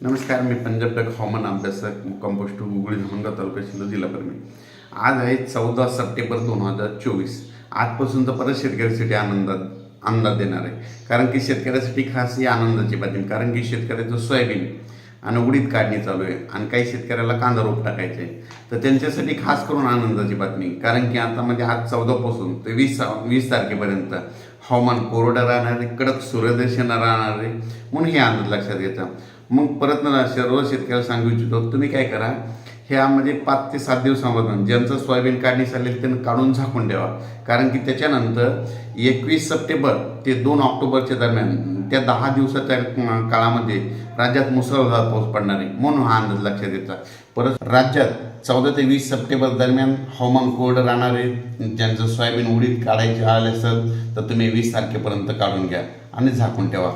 नमस्कार मी पंजाबटक हवामान अभ्यासक कंपोस्ट गुगळी धमणगाव तालुका शिंदे जिल्हा परमी आज आहे चौदा सप्टेंबर दोन हजार चोवीस. आजपासून तर परत शेतकऱ्यासाठी आनंदात अंदाज देणार आहे. कारण की शेतकऱ्यासाठी खास ही आनंदाची बातमी कारण की शेतकऱ्याचं सोयाबीन आणि उडीद काढणी चालू आहे आणि काही शेतकऱ्याला कांदा रोप टाकायचे आहे. तर त्यांच्यासाठी खास करून आनंदाची बातमी कारण की आता म्हणजे आज चौदापासून ते वीस वीस तारखेपर्यंत हवामान कोरडं राहणार आहे कडक सूर्यदर्शन राहणार आहे. म्हणून हे आनंद लक्षात घ्यायचा. मग परत ना सर्व शेतकऱ्याला सांगू इच्छितो तुम्ही काय करा ह्यामध्ये पाच ते सात दिवसामधून ज्यांचं सोयाबीन काढणी चालेल त्यांना काढून झाकून द्यावा कारण की त्याच्यानंतर एकवीस सप्टेंबर ते दोन ऑक्टोबरच्या दरम्यान त्या दहा दिवसाच्या काळामध्ये राज्यात मुसळधार पाऊस पडणार आहे म्हणून हा अंदाज लक्षात घ्यायचा परत राज्यात चौदा ते वीस सप्टेंबर दरम्यान हवामान कोरडं राहणार आहे. ज्यांचं सोयाबीन उडीद काढायचे आले असेल तर तुम्ही वीस तारखेपर्यंत काढून घ्या आणि झाकून ठेवा.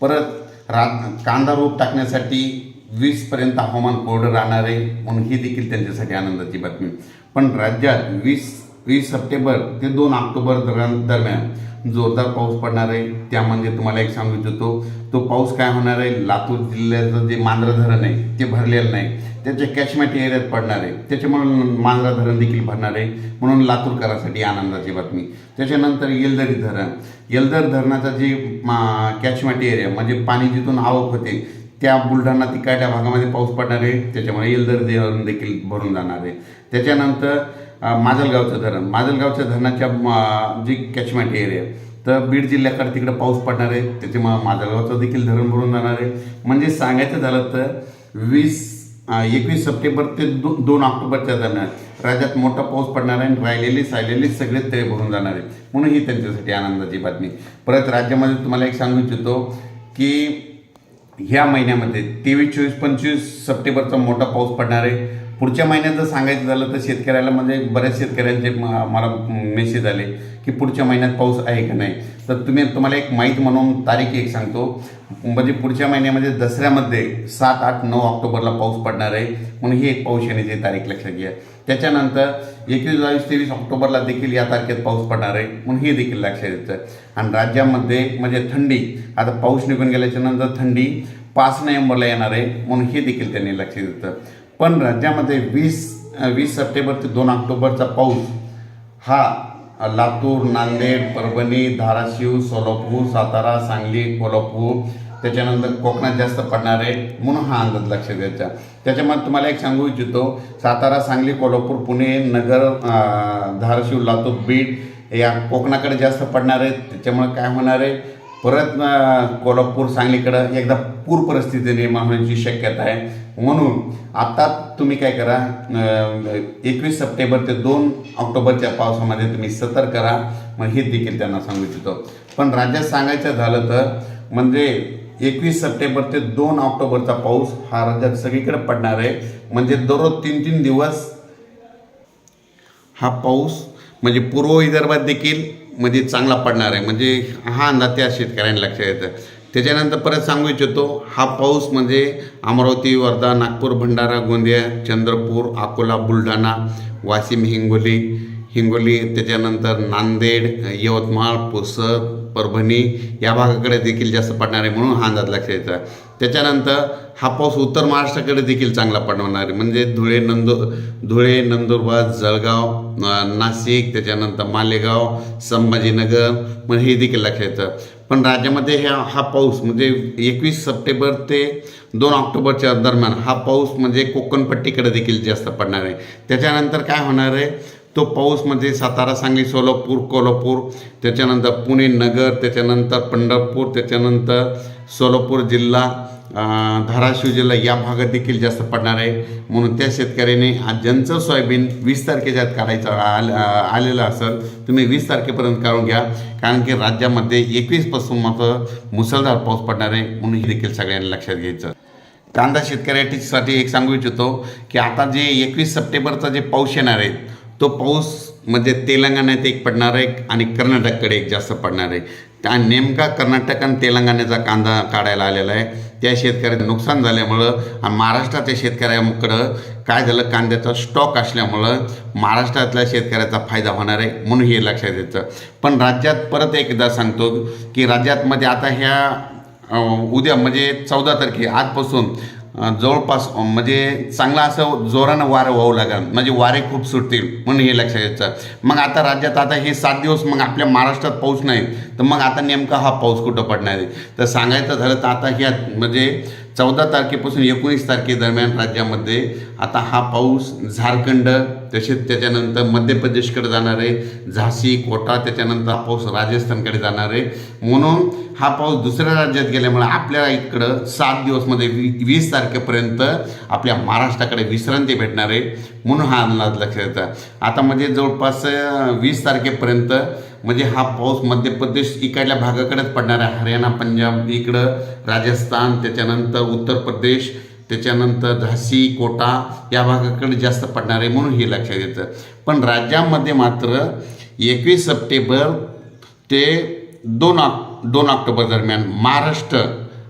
परत रा कांदा रोप टाकण्यासाठी वीसपर्यंत हवामान कोरडं राहणार आहे म्हणून ही देखील त्यांच्यासाठी आनंदाची बातमी. पण राज्यात वीस वीस सप्टेंबर ते दोन ऑक्टोबर दरम्यान दरम्यान जोरदार पाऊस पडणार आहे. त्यामध्ये तुम्हाला एक सांगू इच्छितो तो पाऊस काय होणार आहे? लातूर जिल्ह्याचं जे मांजरा धरण आहे ते भरलेलं नाही. त्याच्या कॅशमॅट एरियात पडणार आहे. त्याच्यामुळे मांजरा धरण देखील भरणार आहे. म्हणून लातूरकरासाठी आनंदाची बातमी. त्याच्यानंतर येलदरी धरण. येलदर धरणाचा जे कॅचमेट एरिया म्हणजे पाणी जिथून आवक होते त्या बुलढाणा तिकाट्या भागामध्ये पाऊस पडणार आहे. त्याच्यामुळे येलदर धरण देखील भरून जाणार आहे. त्याच्यानंतर माजलगावचं धरण. माजलगावच्या धरणाच्या जी कॅचमेंट एरिया तर बीड जिल्ह्याकडे तिकडे पाऊस पडणार आहे. त्याचे माजलगावचं देखील धरण भरून जाणार आहे. म्हणजे सांगायचं झालं तर वीस एकवीस सप्टेंबर ते दो दोन ऑक्टोबरच्या दरम्यान राज्यात मोठा पाऊस पडणार आहे आणि राहिलेली सायलेली सगळेच तळे भरून जाणार आहे. म्हणून ही त्यांच्यासाठी आनंदाची बातमी. परत राज्यामध्ये तुम्हाला एक सांगू इच्छितो की ह्या महिन्यामध्ये तेवीस चोवीस पंचवीस सप्टेंबरचा मोठा पाऊस पडणार आहे. पुढच्या महिन्यात जर सांगायचं झालं तर शेतकऱ्याला म्हणजे बऱ्याच शेतकऱ्यांचे मला मेसेज आले की पुढच्या महिन्यात पाऊस आहे का नाही? तर तुम्ही तुम्हाला एक माहीत म्हणून तारीख एक सांगतो. म्हणजे पुढच्या महिन्यामध्ये दसऱ्यामध्ये सात आठ नऊ ऑक्टोबरला पाऊस पडणार आहे. म्हणून ही एक पाऊस येण्याची तारीख लक्षात घ्या. त्याच्यानंतर एकवीस बावीस तेवीस ऑक्टोबरला देखील या तारखेत पाऊस पडणार आहे. म्हणून हे देखील लक्षात येतं. आणि राज्यामध्ये म्हणजे थंडी आता पाऊस निघून गेल्याच्यानंतर थंडी पाच नोव्हेंबरला येणार आहे. म्हणून हे देखील त्यांनी लक्षात येतं. पण राज्यामध्ये वीस वीस सप्टेंबर ते दोन ऑक्टोबरचा पाऊस हा लातूर नांदेड परभणी धाराशिव सोलापूर सातारा सांगली कोल्हापूर त्याच्यानंतर कोकणात जास्त पडणार आहे म्हणून हा अंदाज लक्ष द्यायचा. त्याच्यामध्ये तुम्हाला एक सांगू इच्छितो सातारा सांगली कोल्हापूर पुणे नगर धाराशिव लातूर बीड या कोकणाकडे जास्त पडणार आहेत. त्याच्यामुळे काय होणार आहे? परत कोल्हापूर सांगलीकडं एकदा पूर परिस्थिती निर्माण होण्याची शक्यता आहे. म्हणून आता तुम्ही काय करा एकवीस सप्टेंबर ते दोन ऑक्टोबरच्या पावसामध्ये तुम्ही सतर्क करा मग हे देखील त्यांना सांगू इच्छितो. पण राज्यात सांगायचं झालं तर म्हणजे एकवीस सप्टेंबर ते दोन ऑक्टोबरचा पाऊस हा राज्यात सगळीकडे पडणार आहे. म्हणजे दररोज तीन तीन दिवस हा पाऊस म्हणजे पूर्व विदर्भात देखील म्हणजे चांगला पडणार आहे. म्हणजे हा अंदाज त्या शेतकऱ्यांना लक्षात येतं. त्याच्यानंतर परत सांगू इच्छितो हा पाऊस म्हणजे अमरावती वर्धा नागपूर भंडारा गोंदिया चंद्रपूर अकोला बुलढाणा वाशिम हिंगोली हिंगोली त्याच्यानंतर नांदेड यवतमाळ पुसद परभणी या भागाकडे देखील जास्त पडणार आहे म्हणून हा अंदाज लक्षात येतो त्याच्यानंतर हा पाऊस उत्तर महाराष्ट्राकडे देखील चांगला पडणार आहे. म्हणजे धुळे नंदू धुळे नंदुरबार जळगाव नाशिक त्याच्यानंतर मालेगाव संभाजीनगर मग हे देखील लक्षात येतं पण राज्यामध्ये ह्या हा पाऊस म्हणजे एकवीस सप्टेंबर ते दोन ऑक्टोबरच्या दरम्यान हा पाऊस म्हणजे कोकणपट्टीकडे देखील जास्त पडणार आहे. त्याच्यानंतर काय होणार आहे? तो पाऊस म्हणजे सातारा सांगली सोलापूर कोल्हापूर त्याच्यानंतर पुणे नगर त्याच्यानंतर पंढरपूर त्याच्यानंतर सोलापूर जिल्हा धाराशिव जिल्हा या भागात देखील जास्त पडणार आहे. म्हणून त्या शेतकऱ्याने ज्यांचं सोयाबीन वीस तारखेच्या आत काढायचं आल आलेलं असेल तुम्ही वीस तारखेपर्यंत काढून घ्या. कारण की राज्यामध्ये एकवीसपासून मात्र मुसळधार पाऊस पडणार आहे म्हणून हे देखील सगळ्यांनी लक्षात घ्यायचं. कांदा शेतकऱ्यासाठी एक सांगू इच्छितो की आता जे एकवीस सप्टेंबरचा जे पाऊस येणार आहे तो पाऊस म्हणजे तेलंगणात एक पडणार आहे आणि कर्नाटककडे एक जास्त पडणार आहे. त्या नेमका कर्नाटक आणि तेलंगणाचा कांदा काढायला आलेला आहे. त्या शेतकऱ्याचं नुकसान झाल्यामुळं आणि महाराष्ट्राच्या शेतकऱ्याकडं काय झालं? कांद्याचा स्टॉक असल्यामुळं महाराष्ट्रातल्या शेतकऱ्याचा फायदा होणार आहे म्हणून हे लक्षात येतं. पण राज्यात परत एकदा सांगतो की राज्यातमध्ये आता ह्या उद्या म्हणजे चौदा तारखे आजपासून जवळपास म्हणजे चांगला असं जोरानं वारं वाहू लागेल. म्हणजे वारे खूप सुटतील म्हणून हे लक्षात घ्यायचं मग आता राज्यात आता हे सात दिवस मग आपल्या महाराष्ट्रात पाऊस नाही तर मग आता नेमका हा पाऊस कुठं पडणार आहे? तर सांगायचं झालं तर आता ह्या म्हणजे चौदा तारखेपासून एकोणीस तारखेदरम्यान राज्यामध्ये आता हा पाऊस झारखंड तसेच त्याच्यानंतर मध्य प्रदेशकडे जाणार आहे झाशी कोटा त्याच्यानंतर हा पाऊस राजस्थानकडे जाणार आहे. म्हणून हा पाऊस दुसऱ्या राज्यात गेल्यामुळे आपल्या इकडं सात दिवसमध्ये वी वीस तारखेपर्यंत आपल्या महाराष्ट्राकडे विश्रांती भेटणार आहे. म्हणून हा अंदाज लक्षात येतं. आता म्हणजे जवळपास वीस तारखेपर्यंत म्हणजे हा पाऊस मध्य प्रदेश इकडल्या भागाकडेच पडणार आहे. हरियाणा पंजाब इकडं राजस्थान त्याच्यानंतर उत्तर प्रदेश त्याच्यानंतर झाशी कोटा या भागाकडे जास्त पडणार आहे म्हणून हे लक्षात येतं. पण राज्यामध्ये मात्र एकवीस सप्टेंबर ते दोन ऑक दोन ऑक्टोबर दरम्यान महाराष्ट्र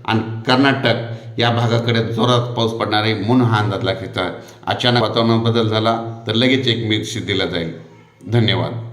आणि कर्नाटक या भागाकडे जोरात पाऊस पडणार आहे म्हणून हा अंदाज लक्षात अचानक वातावरणात बदल झाला तर लगेच एक मिरशी दिला जाईल. धन्यवाद.